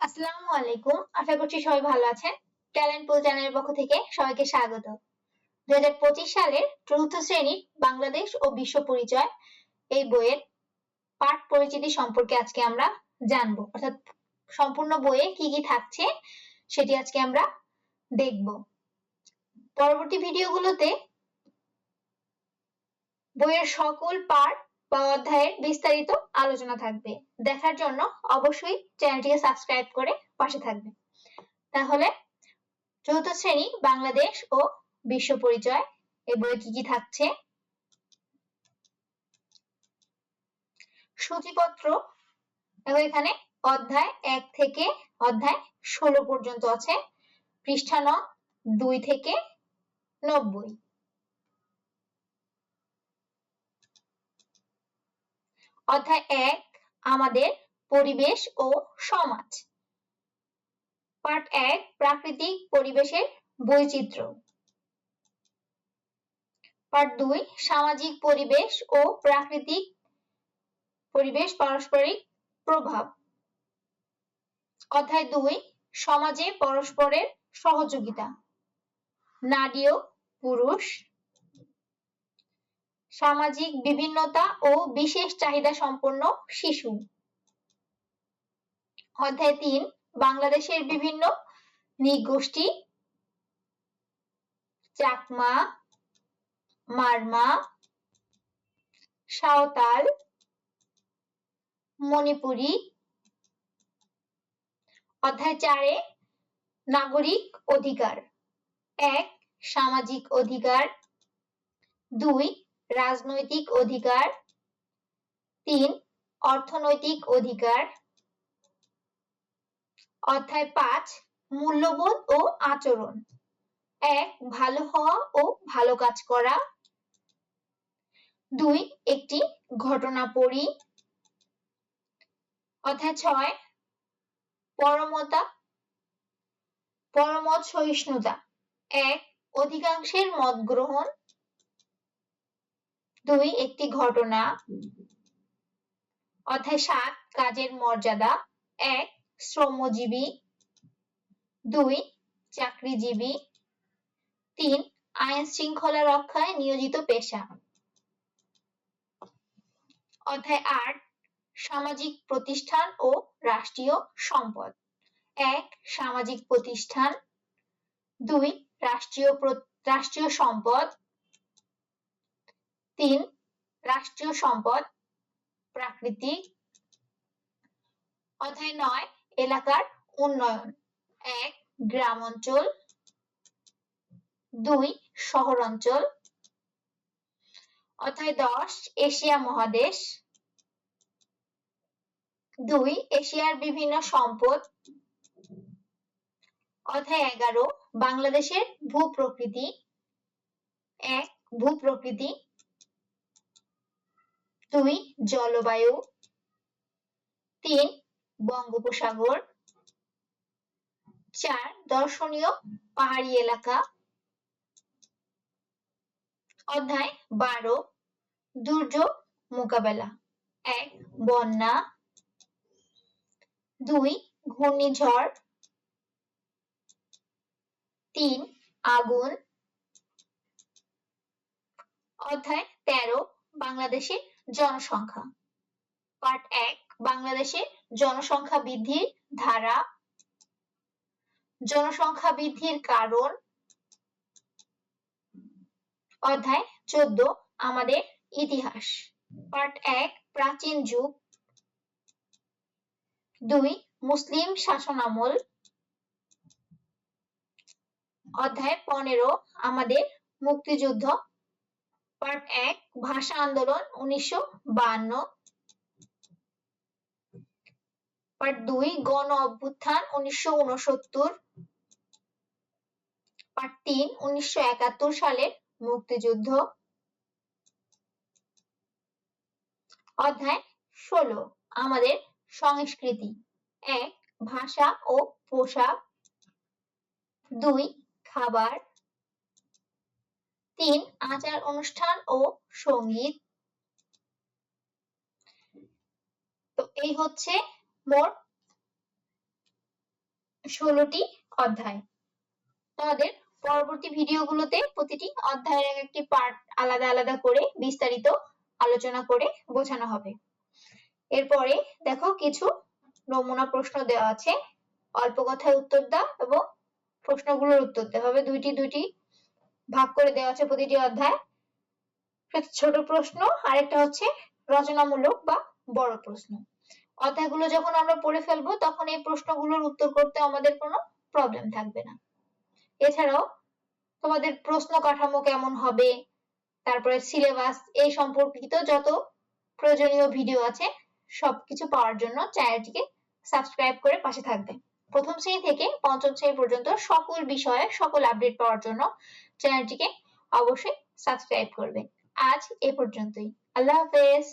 আসসালামু আলাইকুম। আশা করছি সবাই ভালো আছেন। ট্যালেন্ট পুল চ্যানেলের পক্ষ থেকে সবাইকে স্বাগত। সালের চতুর্থ শ্রেণির বাংলাদেশ ও বিশ্ব পরিচয় এই বইয়ের পাঠ পরিচিতি সম্পর্কে আজকে আমরা জানব। অর্থাৎ সম্পূর্ণ বইয়ে কি কি থাকছে সেটি আজকে আমরা দেখব। পরবর্তী ভিডিওগুলোতে বইয়ের সকল পাঠ বা অধ্যায়ের বিস্তারিত আলোচনা থাকবে। দেখার জন্য অবশ্যই চ্যানেলটিকে সাবস্ক্রাইব করে পাশে থাকবে। তাহলে চতুর্থ শ্রেণি বাংলাদেশ ও বিশ্ব পরিচয় এই বইয়ে কি কি থাকছে? সূচিপত্র এবং এখানে অধ্যায় এক থেকে অধ্যায় ষোলো পর্যন্ত আছে। পৃষ্ঠা নং দুই থেকে নব্বই। অধ্যায় এক, আমাদের পরিবেশ ও সমাজ। পার্ট এক, প্রাকৃতিক পরিবেশের বৈচিত্র্য। পার্ট দুই, সামাজিক পরিবেশ ও প্রাকৃতিক পরিবেশ পারস্পরিক প্রভাব। অধ্যায় দুই, সমাজে পরস্পরের সহযোগিতা। নারী ও পুরুষ সামাজিক বিভিন্নতা ও বিশেষ চাহিদা সম্পন্ন শিশু। অধ্যায় তিন, বাংলাদেশের বিভিন্ন নৃগোষ্ঠী, চাকমা, মারমা, সাঁওতাল, মণিপুরী। অধ্যায় চারে, নাগরিক অধিকার। এক, সামাজিক অধিকার। দুই রাজনৈতিক অধিকার। তিন, অর্থনৈতিক অধিকার। অধ্যায় পাঁচ, মূল্যবোধ ও আচরণ। এক, ভালো হওয়া ও ভালো কাজ করা। দুই, একটি ঘটনা পড়ি। অধ্যায় ছয়, পরমতা, পরমত সহিষ্ণুতা। এক, অধিকাংশের মত গ্রহণ। দুই, একটি ঘটনা। অধ্যায় সাত, কাজের মর্যাদা। এক, শ্রমজীবী। দুই, চাকরিজীবী। তিন, আইন শৃঙ্খলা রক্ষায় নিয়োজিত পেশা। অধ্যায় আট, সামাজিক প্রতিষ্ঠান ও রাষ্ট্রীয় সম্পদ। এক, সামাজিক প্রতিষ্ঠান। দুই, রাষ্ট্রীয় রাষ্ট্রীয় সম্পদ। তিন, রাষ্ট্রীয় সম্পদ, প্রাকৃতিক। অধ্যায় নয়, এলাকার উন্নয়ন। এক গ্রাম অঞ্চল দুই শহর অঞ্চল অধ্যায় দশ, এশিয়া মহাদেশ। দুই, এশিয়ার বিভিন্ন সম্পদ। অধ্যায় এগারো, বাংলাদেশের ভূপ্রকৃতি। এক, ভূপ্রকৃতি। দুই জলবায়ু তিন, বঙ্গোপসাগর। চার, দর্শনীয় পাহাড়ি এলাকা। অধ্যায় বারো, দুর্যোগ মোকাবেলা। এক, বন্যা। দুই, ঘূর্ণিঝড়। তিন, আগুন। অধ্যায় তেরো, বাংলাদেশের জনসংখ্যা। পার্ট এক, বাংলাদেশে জনসংখ্যা বৃদ্ধির ধারা। জনসংখ্যা বৃদ্ধির কারণ। অধ্যায় চোদ্দ, আমাদের ইতিহাস। পার্ট এক, প্রাচীন যুগ। দুই, মুসলিম শাসনামল। অধ্যায় পনেরো, আমাদের মুক্তিযুদ্ধ পার্ট এক, ভাষা আন্দোলন, উনিশশো বান্ন। পার্ট দুই, গণ অভ্যুত্থান, উনিশশো উনসত্তর পার্ট তিন, উনিশশো একাত্তর সালের মুক্তিযুদ্ধ। অধ্যায় ষোলো, আমাদের সংস্কৃতি। এক, ভাষা ও পোশাক। দুই, খাবার। তিন আচার অনুষ্ঠান ও সংগীত। তো এই হচ্ছে মোট ষোলোটি অধ্যায়। তোমাদের পরবর্তী ভিডিওগুলোতে প্রতিটি অধ্যায়ের এক একটি পার্ট আলাদা আলাদা করে বিস্তারিত আলোচনা করে বোঝানো হবে। এরপরে দেখো কিছু নমুনা প্রশ্ন দেওয়া আছে। অল্প কথায় উত্তর দাও এবং প্রশ্নগুলোর উত্তর দেওয়া হবে দুইটি দুইটি ভাগ করে দেওয়া আছে প্রতিটি অধ্যায়। ছোট প্রশ্ন, আরেকটা হচ্ছে রচনামূলক বা বড় প্রশ্ন। অধ্যায়গুলো যখন আমরা পড়ে ফেলব, তখন এই প্রশ্নগুলোর উত্তর করতে আমাদের কোনো প্রবলেম থাকবে না। এছাড়াও, তোমাদের প্রশ্ন কাঠামো কেমন হবে, তারপরে সিলেবাস এই সম্পর্কিত যত প্রয়োজনীয় ভিডিও আছে, সবকিছু পাওয়ার জন্য চ্যানেলটিকে সাবস্ক্রাইব করে পাশে থাকবে। প্রথম শ্রেণি থেকে পঞ্চম শ্রেণি পর্যন্ত সকল বিষয়ে সকল আপডেট পাওয়ার জন্য চ্যানেলটিকে অবশ্যই সাবস্ক্রাইব করবে আজ এ পর্যন্তই। আল্লাহ হাফেজ।